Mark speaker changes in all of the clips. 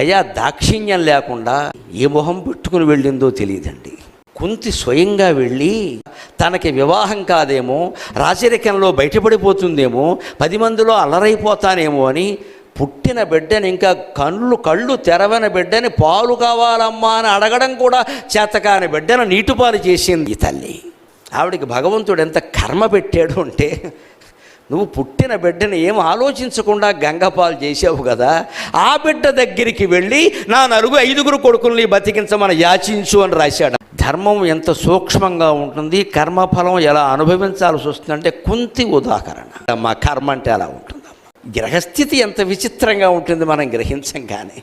Speaker 1: దయా దాక్షిణ్యం లేకుండా ఏ మొహం పెట్టుకుని వెళ్ళిందో తెలియదండి. కుంతి స్వయంగా వెళ్ళి తనకి వివాహం కాదేమో రాచరికంలో బయటపడిపోతుందేమో పది మందిలో అలరైపోతానేమో అని పుట్టిన బిడ్డని ఇంకా కళ్ళు కళ్ళు తెరవని బిడ్డని పాలు కావాలమ్మా అని అడగడం కూడా చేతకాని బిడ్డను నీటిపాలు చేసింది తల్లి. ఆవిడికి భగవంతుడు ఎంత కర్మ పెట్టాడు అంటే నువ్వు పుట్టిన బిడ్డని ఏం ఆలోచించకుండా గంగపాలు చేసావు కదా ఆ బిడ్డ దగ్గరికి వెళ్ళి నా నలుగు ఐదుగురు కొడుకుల్ని బతికించమని యాచించు అని రాశాడు. ధర్మం ఎంత సూక్ష్మంగా ఉంటుంది కర్మఫలం ఎలా అనుభవించాల్సి వస్తుందంటే కుంతి ఉదాహరణ. మా కర్మ అంటే అలా ఉంటుందమ్మా. గ్రహస్థితి ఎంత విచిత్రంగా ఉంటుంది మనం గ్రహించం కానీ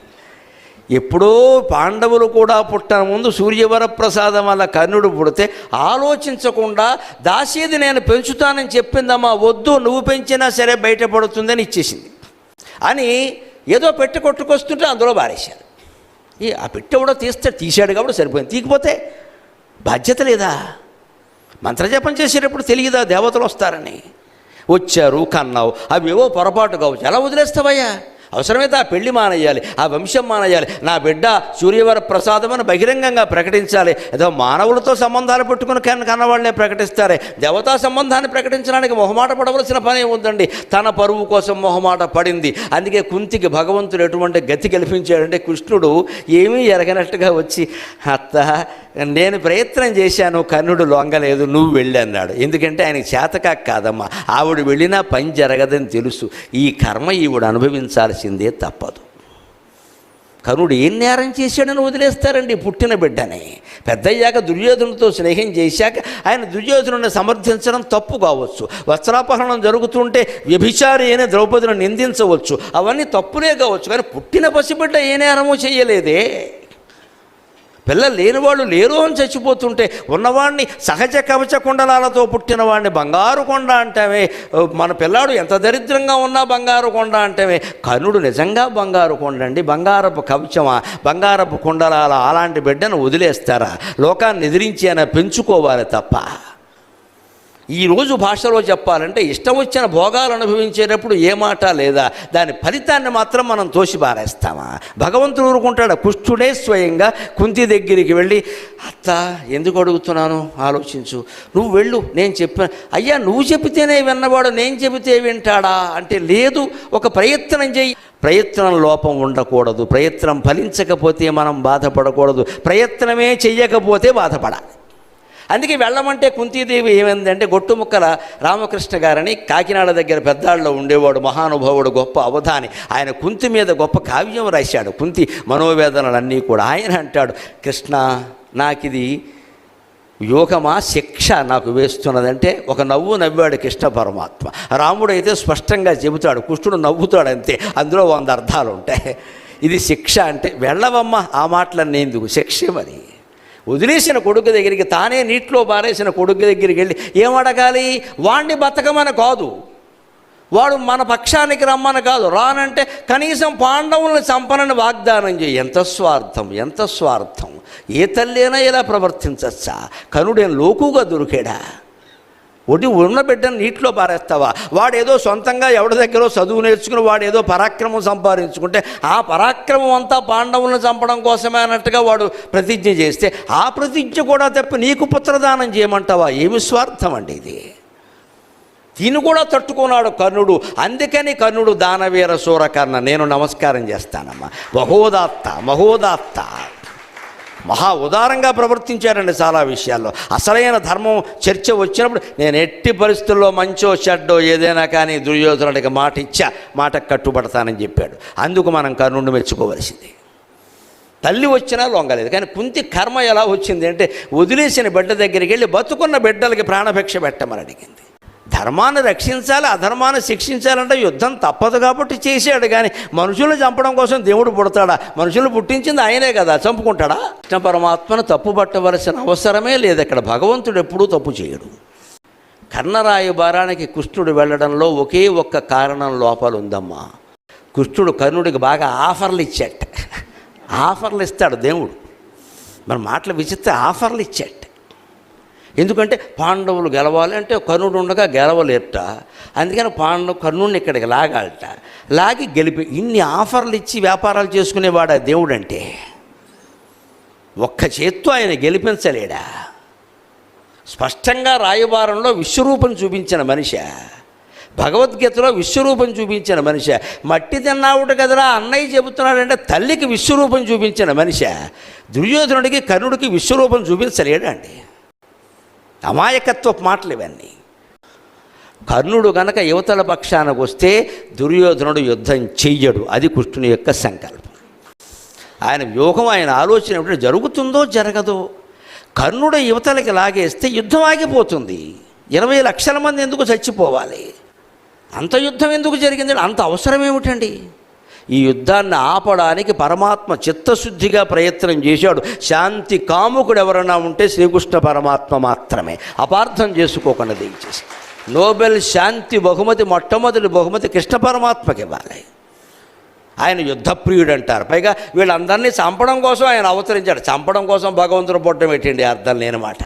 Speaker 1: ఎప్పుడో పాండవులు కూడా పుట్టన ముందు సూర్యవర ప్రసాదం వల్ల కర్ణుడు పుడితే ఆలోచించకుండా దాసీది నేను పెంచుతానని చెప్పిందమ్మా వద్దు నువ్వు పెంచినా సరే బయటపడుతుందని ఇచ్చేసింది. అని ఏదో పెట్టి కొట్టుకొస్తుంటే అందులో బారేశారు ఈ ఆ పెట్టె కూడా తీస్తే తీశాడు కాబట్టి సరిపోయింది. తీకపోతే బాధ్యత లేదా? మంత్రజపం చేసేటప్పుడు తెలియదా దేవతలు వస్తారని? వచ్చారు కన్నావు అవి ఏవో పొరపాటు కావచ్చు. ఎలా వదిలేస్తావయ్యా? అవసరమైతే ఆ పెళ్ళి మానేయాలి ఆ వంశం మానేయాలి నా బిడ్డ సూర్యవర ప్రసాదం అని బహిరంగంగా ప్రకటించాలి. ఏదో మానవులతో సంబంధాలు పెట్టుకుని కన్న కన్నవాళ్ళనే ప్రకటిస్తారే. దేవతా సంబంధాన్ని ప్రకటించడానికి మొహమాట పడవలసిన పని ఉందండి తన పరువు కోసం మొహమాట పడింది. అందుకే కుంతికి భగవంతుడు ఎటువంటి గతి కల్పించాడంటే కృష్ణుడు ఏమీ ఎరగనట్టుగా వచ్చి అత్త నేను ప్రయత్నం చేశాను కర్ణుడు లొంగలేదు నువ్వు వెళ్ళి అన్నాడు. ఎందుకంటే ఆయన చేతకాక కాదమ్మా. ఆవిడ వెళ్ళినా పని జరగదని తెలుసు. ఈ కర్మ ఈవిడ అనుభవించాల్సిందే తప్పదు. కర్ణుడు ఏం నేరం చేశాడని వదిలేస్తారండి పుట్టిన బిడ్డని. పెద్దయ్యాక దుర్యోధనుడితో స్నేహం చేశాక ఆయన దుర్యోధనుడిని సమర్థించడం తప్పు కావచ్చు. వస్త్రాపహరణం జరుగుతుంటే వ్యభిచారి అయిన ద్రౌపదిని నిందించవచ్చు. అవన్నీ తప్పులే కావచ్చు. కానీ పుట్టిన పసిబిడ్డ ఏ నేరమో చేయలేదే. పిల్లలు లేనివాళ్ళు లేరు అని చచ్చిపోతుంటే ఉన్నవాడిని సహజ కవచ కుండలాలతో పుట్టిన వాడిని బంగారు కొండ అంటామే మన పిల్లాడు ఎంత దరిద్రంగా ఉన్నా బంగారు కొండ అంటామే కర్ణుడు నిజంగా బంగారు కొండ అండి. బంగారపు కవచమా బంగారపు కుండలాల అలాంటి బిడ్డను వదిలేస్తారా? లోకాన్ని ఎదిరించి ఆయన పెంచుకోవాలి తప్ప. ఈ రోజు భాషలో చెప్పాలంటే ఇష్టం వచ్చిన భోగాలు అనుభవించేటప్పుడు ఏ మాట లేదా దాని ఫలితాన్ని మాత్రం మనం తోసి పారేస్తామా? భగవంతుడు ఊరుకుంటాడు కుష్ఠుడే స్వయంగా కుంతి దగ్గరికి వెళ్ళి అత్త ఎందుకు అడుగుతున్నాను? ఆలోచించు. నువ్వు వెళ్ళు నేను చెప్పిన అయ్యా నువ్వు చెబితేనే విన్నవాడు నేను చెబితే వింటాడా? అంటే లేదు ఒక ప్రయత్నం చేయి ప్రయత్నం లోపం ఉండకూడదు ప్రయత్నం ఫలించకపోతే మనం బాధపడకూడదు ప్రయత్నమే చెయ్యకపోతే బాధపడాలి. అందుకే వెళ్ళమంటే కుంతీదేవి ఏమైందంటే గొట్టుముక్కల రామకృష్ణ గారని కాకినాడ దగ్గర పెద్దాళ్ళలో ఉండేవాడు మహానుభావుడు గొప్ప అవధాని. ఆయన కుంతి మీద గొప్ప కావ్యం రాశాడు. కుంతి మనోవేదనలన్నీ కూడా ఆయన అంటాడు. కృష్ణ నాకిది యోగమా శిక్ష నాకు వేస్తున్నదంటే ఒక నవ్వు నవ్వాడు కృష్ణ పరమాత్మ. రాముడు అయితే స్పష్టంగా చెబుతాడు కృష్ణుడు నవ్వుతాడు అంతే. అందులో వంద అర్థాలు ఉంటాయి ఇది శిక్ష అంటే వెళ్ళవమ్మ ఆ మాటలన్నీ ఎందుకు? శిక్ష మరి. వదిలేసిన కొడుకు దగ్గరికి తానే నీటిలో పారేసిన కొడుకు దగ్గరికి వెళ్ళి ఏం అడగాలి వాణ్ణి బతకమని కాదు. వాడు మన పక్షానికి రమ్మని కాదు. రానంటే కనీసం పాండవులను చంపనని వాగ్దానం చేయి. ఎంత స్వార్థం ఎంత స్వార్థం. ఏ తల్లి ఇలా ప్రవర్తించచ్చా? కనుడేం లోకుగా దొరికాడా? ఒకటి ఉన్న బిడ్డను నీటిలో పారేస్తావా? వాడేదో సొంతంగా ఎవడి దగ్గర చదువు నేర్చుకుని వాడు ఏదో పరాక్రమం సంపాదించుకుంటే ఆ పరాక్రమం అంతా పాండవులను చంపడం కోసమే అన్నట్టుగా వాడు ప్రతిజ్ఞ చేస్తే ఆ ప్రతిజ్ఞ కూడా తప్పి నీకు పుత్రదానం చేయమంటావా? ఏమి స్వార్థం అండి ఇది? దీన్ని కూడా తట్టుకున్నాడు కర్ణుడు. అందుకని కర్ణుడు దానవీర సూరకర్ణ. నేను నమస్కారం చేస్తానమ్మా. మహోదాత్త మహోదాత్త. మహా ఉదారంగా ప్రవర్తించారండి చాలా విషయాల్లో. అసలైన ధర్మం చర్చ వచ్చినప్పుడు నేను ఎట్టి పరిస్థితుల్లో మంచో చెడ్డో ఏదైనా కానీ దుర్యోధనుడికి మాట ఇచ్చా మాట కట్టుబడతానని చెప్పాడు. అందుకు మనం కర్ణుడిని మెచ్చుకోవలసింది. తల్లి వచ్చినా లొంగలేదు కానీ కుంతి కర్మ ఎలా వచ్చింది అంటే వదిలేసిన బిడ్డ దగ్గరికి వెళ్ళి బతుకున్న బిడ్డలకి ప్రాణభిక్ష పెట్టమని అడిగింది. ధర్మాన్ని రక్షించాలి అధర్మాన్ని శిక్షించాలంటే యుద్ధం తప్పదు కాబట్టి చేశాడు. కానీ మనుషుల్ని చంపడం కోసం దేవుడు పుడతాడా? మనుషులు పుట్టించింది ఆయనే కదా చంపుకుంటాడా? కృష్ణ పరమాత్మను తప్పు పట్టవలసిన అవసరమే లేదు. ఇక్కడ భగవంతుడు ఎప్పుడూ తప్పు చేయడు. కర్ణరాయు భారానికి కృష్ణుడు వెళ్ళడంలో ఒకే ఒక్క కారణం లోపాలు ఉందమ్మా. కృష్ణుడు కర్ణుడికి బాగా ఆఫర్లు ఇచ్చాట. ఆఫర్లు ఇస్తాడు దేవుడు. మన మాటలు విచిత్ర ఆఫర్లు ఇచ్చాట. ఎందుకంటే పాండవులు గెలవాలి అంటే కర్ణుడు ఉండగా గెలవలేట. అందుకని పాండవ కర్ణుడిని ఇక్కడికి లాగాలట. లాగి గెలిపి ఇన్ని ఆఫర్లు ఇచ్చి వ్యాపారాలు చేసుకునేవాడు ఆ దేవుడు అంటే ఒక్క చేత్తో ఆయన గెలిపించలేడా? స్పష్టంగా రాయబారంలో విశ్వరూపం చూపించిన మనిషి. భగవద్గీతలో విశ్వరూపం చూపించిన మనిషి. మట్టి తిన్నావుట కదరా? అన్నయ్య చెబుతున్నాడంటే తల్లికి విశ్వరూపం చూపించిన మనిషి. దుర్యోధనుడికి కర్ణుడికి విశ్వరూపం చూపించలేడండి. అమాయకత్వపు మాటలు ఇవన్నీ. కర్ణుడు గనక యువతల పక్షానికి వస్తే దుర్యోధనుడు యుద్ధం చెయ్యడు. అది కృష్ణుని యొక్క సంకల్పం. ఆయన వ్యూహం ఆయన ఆలోచన ఏమిటంటే జరుగుతుందో జరగదో. కర్ణుడు యువతలకి లాగేస్తే యుద్ధం ఆగిపోతుంది. ఇరవై లక్షల మంది ఎందుకు చచ్చిపోవాలి? అంత యుద్ధం ఎందుకు జరిగింది అంత అవసరం ఏమిటండి? ఈ యుద్ధాన్ని ఆపడానికి పరమాత్మ చిత్తశుద్ధిగా ప్రయత్నం చేశాడు. శాంతి కాముకుడు ఎవరైనా ఉంటే శ్రీకృష్ణ పరమాత్మ మాత్రమే. అపార్థం చేసుకోకుండా దయచేసి నోబెల్ శాంతి బహుమతి మొట్టమొదటి బహుమతి కృష్ణ పరమాత్మకి ఇవ్వాలి. ఆయన యుద్ధప్రియుడు అంటారు పైగా వీళ్ళందరినీ చంపడం కోసం ఆయన అవతరించాడు. చంపడం కోసం భగవంతుడు పుట్టడం పెట్టండి అర్థం లేనమాట